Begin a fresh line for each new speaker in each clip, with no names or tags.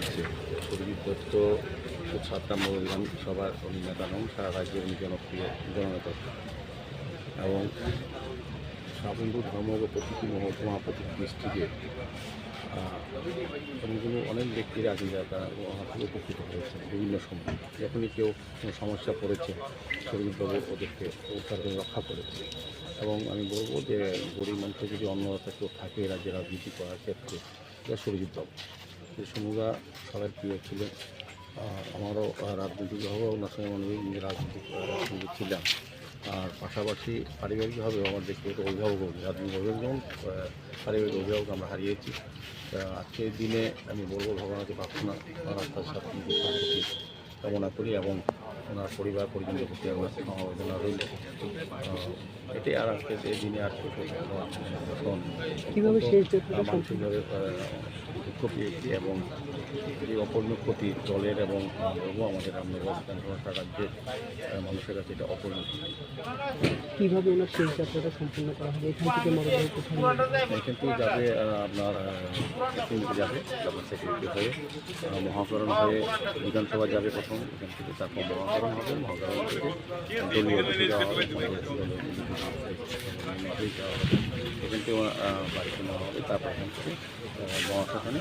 হয়েছে। সুরজিৎ দত্ত সাতটা বিধানসভার সবার অভিনেতা নন সারা রাজ্যে উনি জনপ্রিয় জননেতা। এবং স্বাবন্ধু ধর্ম প্রতিটি মহকুমা প্রতিটি ডিস্ট্রিক্টে এমনগুলো অনেক ব্যক্তির আছেন যারা তারা উপকৃত হয়েছে বিভিন্ন সময়। যখনই কেউ কোনো সমস্যা পড়েছে শরীরবাবু ওদেরকে উদ্ধার করে রক্ষা করেছে। এবং আমি বলব যে গরিব মানুষের যদি অন্য রাস্তা কেউ থাকে, রাজ্যে রাজনীতি করার ক্ষেত্রে, এটা সরজিৎ বাবু এই সমুদা সবার প্রিয় ছিলেন। আমারও আহ, রাজনীতিক হবে ওনার সঙ্গে মনে হয় নিজে রাজনীতিক রাজনীতি ছিলাম আর পাশাপাশি পারিবারিকভাবে আমার ব্যক্তিগত অভিভাবক রাজনীতি অভিভাবক যেমন পারিবারিক অভিভাবক আমরা হারিয়েছি। আজকের দিনে আমি বলব ভগবানকে প্রার্থনা করার তার সাথে কামনা করি এবং ওনার পরিবার পরিজনদের প্রতি আমার সমবেদনা রইল। এটাই আর আজকে দিনে
সম্পূর্ণ
মানসিকভাবে দুঃখ পেয়েছি এবং এই অপূর্ণ ক্ষতি জলের এবং আমাদের রামনগর বিধানসভা রাজ্যের মানুষের কাছে এটা অপূর্ণ।
কীভাবে ওনার শেষ যাত্রাটা সম্পূর্ণ করা হবে? এখান থেকে মরদেহ কোথায়
এখান থেকে যাবে আপনার সেকেন্ডে যাবে তারপর সেক্রেটারি হয়ে মহাকরণ হয়ে বিধানসভা যাবে প্রথম এখান থেকে তারপর মহাকরণ হবে মহাকরণ থেকে দলীয় যাওয়া হবে এখান থেকে বাড়িতে নেওয়া হবে তারপর এখান থেকে মহাশাসনে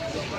তো আমরা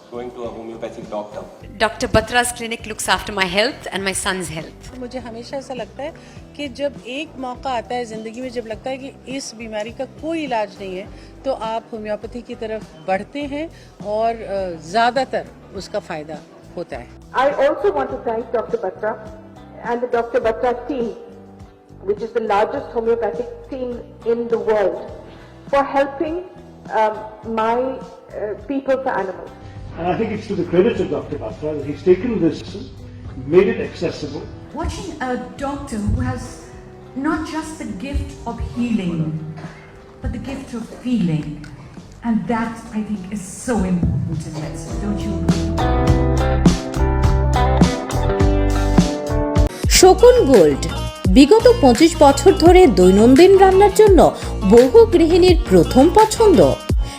going to a homeopathic doctor.
Dr. Batra's clinic looks after my health and my son's health.
मुझे हमेशा ऐसा लगता है कि जब एक मौका आता है ज़िंदगी में जब लगता है कि इस बीमारी का कोई इलाज नहीं है तो आप होम्योपैथी की तरफ़ बढ़ते हैं और ज़्यादातर उसका फ़ायदा होता है
I also want to thank Dr. Batra and the Dr. Batra team, which is the largest homeopathic team in the world, for helping um, my uh, people for animals.
And I think it's to the credit of Dr. Batra that he's taken this, made it accessible,
watching a doctor who has not just the gift of healing, but the gift of feeling. And that, I think, is so important in medicine, don't you agree?
শকুন gold বিগত পঁচিশ বছর ধরে দৈনন্দিন রান্নার জন্য বহু গৃহিণীর প্রথম পছন্দ